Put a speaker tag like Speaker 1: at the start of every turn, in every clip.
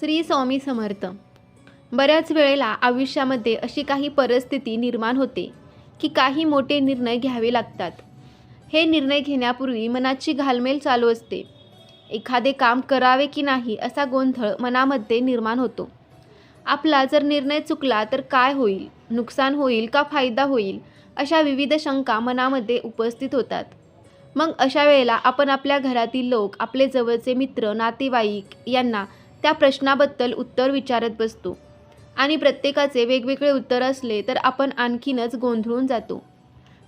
Speaker 1: श्री स्वामी समर्थ. बऱ्याच वेळेला आयुष्यामध्ये अशी काही परिस्थिती निर्माण होते की काही मोठे निर्णय घ्यावे लागतात. हे निर्णय घेण्यापूर्वी मनाची घालमेल चालू असते. एखादे काम करावे की नाही असा गोंधळ मनामध्ये निर्माण होतो. आपला जर निर्णय चुकला तर काय होईल? नुकसान होईल का फायदा होईल? अशा विविध शंका मनामध्ये उपस्थित होतात. मग अशा वेळेला आपण आपल्या घरातील लोक आपले जवळचे मित्र नातेवाईक यांना त्या प्रश्नाबद्दल उत्तर विचारत बसतो. आणि प्रत्येकाचे वेगवेगळे उत्तर असले तर आपण आणखीनच गोंधळून जातो.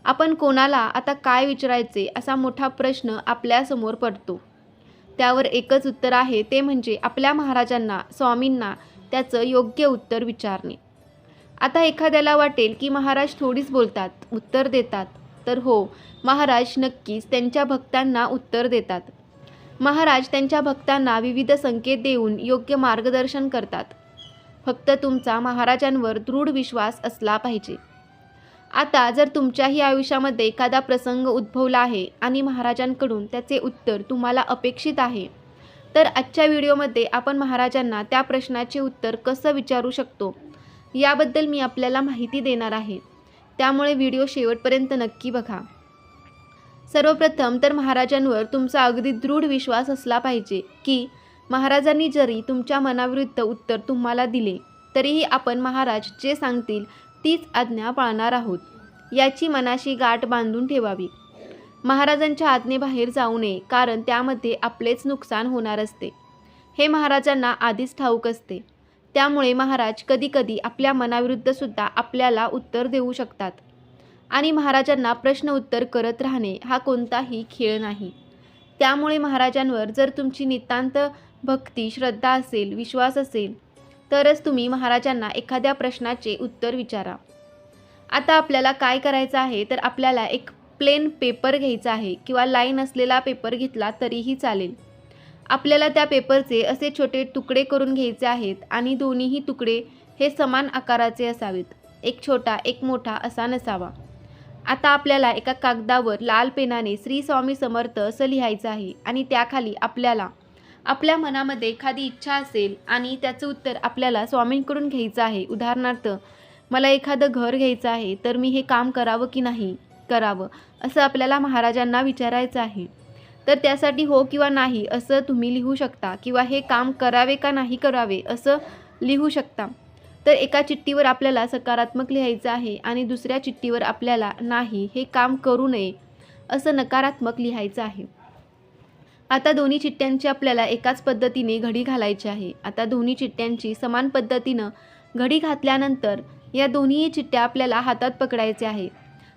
Speaker 1: आपण कोणाला आता काय विचारायचे असा मोठा प्रश्न आपल्यासमोर पडतो. त्यावर एकच उत्तर आहे ते म्हणजे आपल्या महाराजांना स्वामींना त्याचं योग्य उत्तर विचारणे. आता एखाद्याला वाटेल की महाराज थोडीच बोलतात उत्तर देतात तर हो महाराज नक्कीच त्यांच्या भक्तांना उत्तर देतात. महाराज त्यांच्या भक्तांना विविध संकेत देऊन योग्य मार्गदर्शन करतात. फक्त तुमचा महाराजांवर दृढ विश्वास असला पाहिजे. आता जर तुमच्याही आयुष्यामध्ये एखादा प्रसंग उद्भवला आहे आणि महाराजांकडून त्याचे उत्तर तुम्हाला अपेक्षित आहे तर आजच्या व्हिडिओमध्ये आपण महाराजांना त्या प्रश्नाचे उत्तर कसं विचारू शकतो याबद्दल मी आपल्याला माहिती देणार आहे. त्यामुळे व्हिडिओ शेवटपर्यंत नक्की बघा. सर्वप्रथम तर महाराजांवर तुमचा अगदी दृढ विश्वास असला पाहिजे की महाराजांनी जरी तुमच्या मनाविरुद्ध उत्तर तुम्हाला दिले तरीही आपण महाराज जे सांगतील तीच आज्ञा पाळणार आहोत. याची मनाशी गाठ बांधून ठेवावी. महाराजांच्या आज्ञेबाहेर जाऊ नये कारण त्यामध्ये आपलेच नुकसान होणार असते. हे महाराजांना आधीच ठाऊक असते. त्यामुळे महाराज कधीकधी आपल्या मनाविरुद्धसुद्धा आपल्याला उत्तर देऊ शकतात. आणि महाराजांना प्रश्न उत्तर करत राहणे हा कोणताही खेळ नाही. त्यामुळे महाराजांवर जर तुमची नितांत भक्ती श्रद्धा असेल विश्वास असेल तरच तुम्ही महाराजांना एखाद्या प्रश्नाचे उत्तर विचारा. आता आपल्याला काय करायचं आहे? तर आपल्याला एक प्लेन पेपर घ्यायचा आहे किंवा लाईन असलेला पेपर घेतला तरीही चालेल. आपल्याला त्या पेपरचे असे छोटे तुकडे करून घ्यायचे आहेत आणि दोन्हीही तुकडे हे समान आकाराचे असावेत. एक छोटा एक मोठा असा नसावा. आता आपल्याला एका कागदावर लाल पेनाने श्री स्वामी समर्थ असं लिहायचं आहे आणि त्याखाली आपल्याला आपल्या मनामध्ये एखादी इच्छा असेल आणि त्याचं उत्तर आपल्याला स्वामींकडून घ्यायचं आहे. उदाहरणार्थ मला एखादं घर घ्यायचं आहे तर मी हे काम करावं की नाही? करावं असं आपल्याला महाराजांना विचारायचं आहे. तर त्यासाठी हो किंवा नाही असं तुम्ही लिहू शकता किंवा हे काम करावे का नाही करावे असं लिहू शकता. तर एका चिठ्ठीवर आपल्याला सकारात्मक लिहायचं आहे आणि दुसऱ्या चिठ्ठीवर आपल्याला नाही हे काम करू नये असं नकारात्मक लिहायचं आहे. आता दोन्ही चिठ्ठ्यांची आपल्याला एकाच पद्धतीने घडी घालायची आहे. आता दोन्ही चिठ्ठ्यांची समान पद्धतीनं घडी घातल्यानंतर या दोन्ही चिठ्ठ्या आपल्याला हातात पकडायच्या आहे.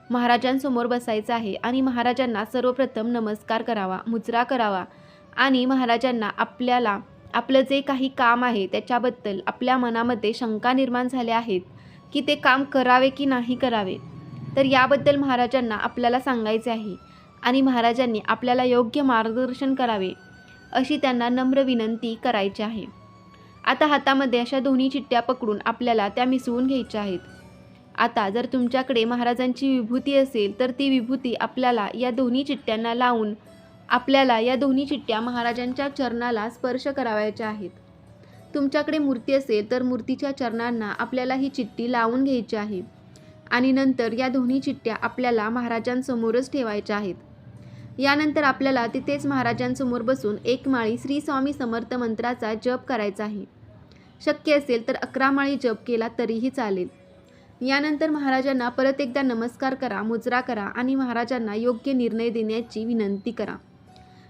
Speaker 1: महाराजांसमोर बसायचं आहे आणि महाराजांना सर्वप्रथम नमस्कार करावा मुजरा करावा आणि महाराजांना आपल्याला आपलं जे काही काम आहे त्याच्याबद्दल आपल्या मनामध्ये शंका निर्माण झाल्या आहेत की ते काम करावे की नाही करावे? तर याबद्दल महाराजांना आपल्याला सांगायचे आहे आणि महाराजांनी आपल्याला योग्य मार्गदर्शन करावे अशी त्यांना नम्र विनंती करायची आहे. आता हातामध्ये अशा दोन्ही चिठ्ठ्या पकडून आपल्याला त्या मिसळून घ्यायच्या आहेत. आता जर तुमच्याकडे महाराजांची विभूती असेल तर ती विभूती आपल्याला या दोन्ही चिठ्ठ्यांना लावून आपल्याला या दोन्ही चिठ्ठ्या महाराजांच्या चरणाला स्पर्श करावायच्या आहेत. तुमच्याकडे मूर्ती असेल तर मूर्तीच्या चरणांना आपल्याला ही चिठ्ठी लावून घ्यायची आहे. आणि नंतर या दोन्ही चिठ्ठ्या आपल्याला महाराजांसमोरच ठेवायच्या आहेत. यानंतर आपल्याला तिथेच महाराजांसमोर बसून एक माळी श्री स्वामी समर्थ मंत्राचा जप करायचा आहे. शक्य असेल तर अकरा माळी जप केला तरीही चालेल. यानंतर महाराजांना परत एकदा नमस्कार करा मुजरा करा आणि महाराजांना योग्य निर्णय देण्याची विनंती करा.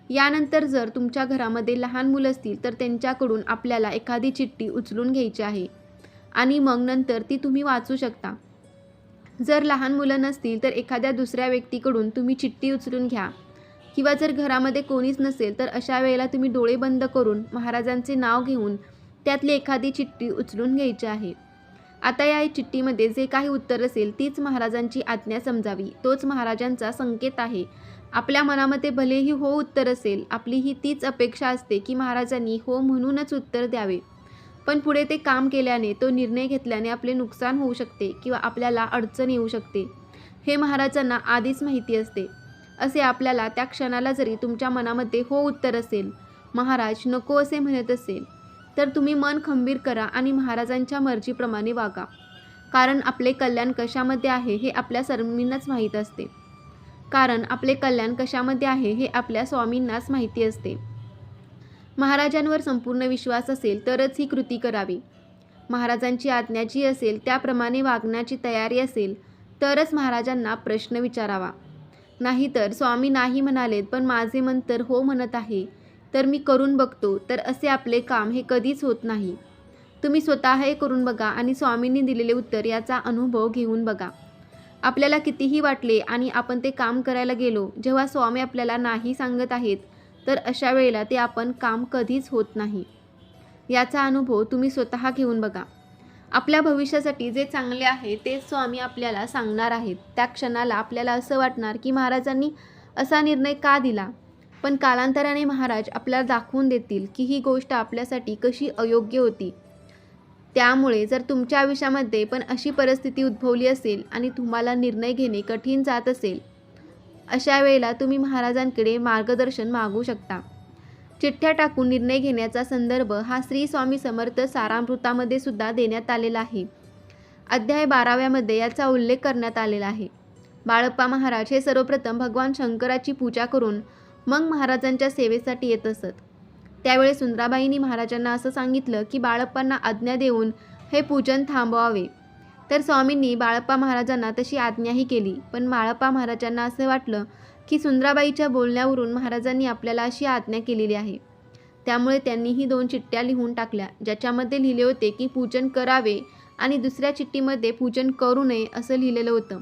Speaker 1: यानंतर जर तुमच्या घरामध्ये लहान मुलं असतील तर त्यांच्याकडून आपल्याला एखादी चिठ्ठी उचलून घ्यायची आहे. आणि मग नंतर ती तुम्ही वाचू शकता. जर लहान मुलं नसतील तर एखाद्या दुसऱ्या व्यक्तीकडून तुम्ही चिठ्ठी उचलून घ्या. किंवा जर घरामध्ये कोणीच नसेल तर अशा वेळेला तुम्ही डोळे बंद करून महाराजांचे नाव घेऊन त्यातली एखादी चिठ्ठी उचलून घ्यायची आहे. आता या चिठ्ठीमध्ये जे काही उत्तर असेल तीच महाराजांची आज्ञा समजावी. तोच महाराजांचा संकेत आहे. आपल्या मनामध्ये भलेही हो उत्तर असेल आपली ही तीच अपेक्षा असते की महाराजांनी हो म्हणूनच उत्तर द्यावे. पण पुढे ते काम केल्याने तो निर्णय घेतल्याने आपले नुकसान होऊ शकते किंवा आपल्याला अडचण येऊ शकते. हे महाराजांना आधीच माहिती असते. असे आपल्याला त्या क्षणाला जरी तुमच्या मनामध्ये हो उत्तर असेल महाराज नको असे म्हणत असेल तर तुम्ही मन खंबीर करा आणि महाराजांच्या मर्जीप्रमाणे वागा. कारण आपले कल्याण कशामध्ये आहे हे आपल्या सर्वांनाच माहीत असते. कारण आपले कल्याण कशामध्ये आहे हे आपल्या स्वामींनाच माहिती असते. महाराजांवर संपूर्ण विश्वास असेल तरच ही कृती करावी. महाराजांची आज्ञा जी असेल त्याप्रमाणे वागण्याची तयारी असेल तरच महाराजांना प्रश्न विचारावा. नाहीतर स्वामी नाही म्हणालेत पण माझे मन तर हो म्हणत आहे. तर मी करून बघतो तर असे आपले काम हे कधीच होत नाही. तुम्ही स्वतः हे करून बघा आणि स्वामींनी दिलेले उत्तर याचा अनुभव घेऊन बघा. आपल्याला कितीही वाटले आणि आपण ते काम करायला गेलो जेव्हा स्वामी आपल्याला नाही सांगत आहेत तर अशा वेळेला ते आपण काम कधीच होत नाही. याचा अनुभव तुम्ही स्वतः घेऊन बघा. आपल्या भविष्यासाठी जे चांगले आहे ते स्वामी आपल्याला सांगणार आहेत. त्या क्षणाला आपल्याला असं वाटणार की महाराजांनी असा निर्णय का दिला? पण कालांतराने महाराज आपल्याला दाखवून देतील की ही गोष्ट आपल्यासाठी कशी अयोग्य होती. त्यामुळे जर तुमच्या आयुष्यामध्ये पण अशी परिस्थिती उद्भवली असेल आणि तुम्हाला निर्णय घेणे कठीण जात असेल अशा वेळेला तुम्ही महाराजांकडे मार्गदर्शन मागू शकता. चिठ्ठ्या टाकून निर्णय घेण्याचा संदर्भ हा श्री स्वामी समर्थ सारामृतामध्ये सुद्धा देण्यात आलेला आहे. अध्याय बाराव्यामध्ये याचा उल्लेख करण्यात आलेला आहे. बाळप्पा महाराज हे सर्वप्रथम भगवान शंकराची पूजा करून मग महाराजांच्या सेवेसाठी येत असत. त्यावेळी सुंदराबाईंनी महाराजांना असं सांगितलं की बाळप्पांना आज्ञा देऊन हे पूजन थांबवावे. तर स्वामींनी बाळप्पा महाराजांना तशी आज्ञाही केली. पण बाळप्पा महाराजांना असं वाटलं की सुंदराबाईच्या बोलण्यावरून महाराजांनी आपल्याला अशी आज्ञा केलेली आहे. त्यामुळे त्यांनीही दोन चिठ्ठ्या लिहून टाकल्या. ज्याच्यामध्ये लिहिले होते की पूजन करावे आणि दुसऱ्या चिठ्ठीमध्ये पूजन करू नये असं लिहिलेलं होतं.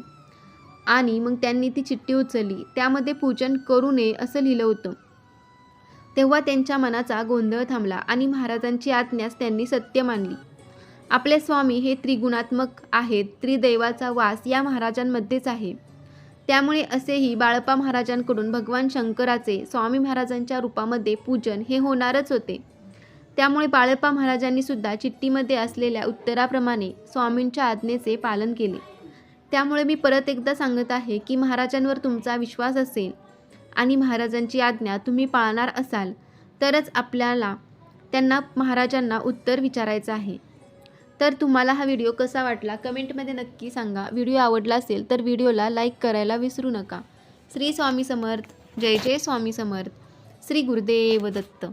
Speaker 1: आणि मग त्यांनी ती चिठ्ठी उचलली. त्यामध्ये पूजन करू नये असं लिहिलं होतं. तेव्हा त्यांच्या मनाचा गोंधळ थांबला आणि महाराजांची आज्ञाच त्यांनी सत्य मानली. आपले स्वामी हे त्रिगुणात्मक आहेत त्रिदैवाचा वास या महाराजांमध्येच आहे. त्यामुळे असेही बाळप्पा महाराजांकडून भगवान शंकराचे स्वामी महाराजांच्या रूपामध्ये पूजन हे होणारच होते. त्यामुळे बाळप्पा महाराजांनी सुद्धा चिठ्ठीमध्ये असलेल्या उत्तराप्रमाणे स्वामींच्या आज्ञेचे पालन केले. त्यामुळे मी परत एकदा सांगत आहे की महाराजांवर तुमचा विश्वास असेल आणि महाराजांची आज्ञा तुम्ही पाळणार असाल तरच आपल्याला त्यांना महाराजांना उत्तर विचारायचं आहे. तर तुम्हाला हा व्हिडिओ कसा वाटला कमेंटमध्ये नक्की सांगा. व्हिडिओ आवडला असेल तर व्हिडिओला लाईक करायला विसरू नका. श्री स्वामी समर्थ. जय जय स्वामी समर्थ. श्री गुरुदेव दत्त.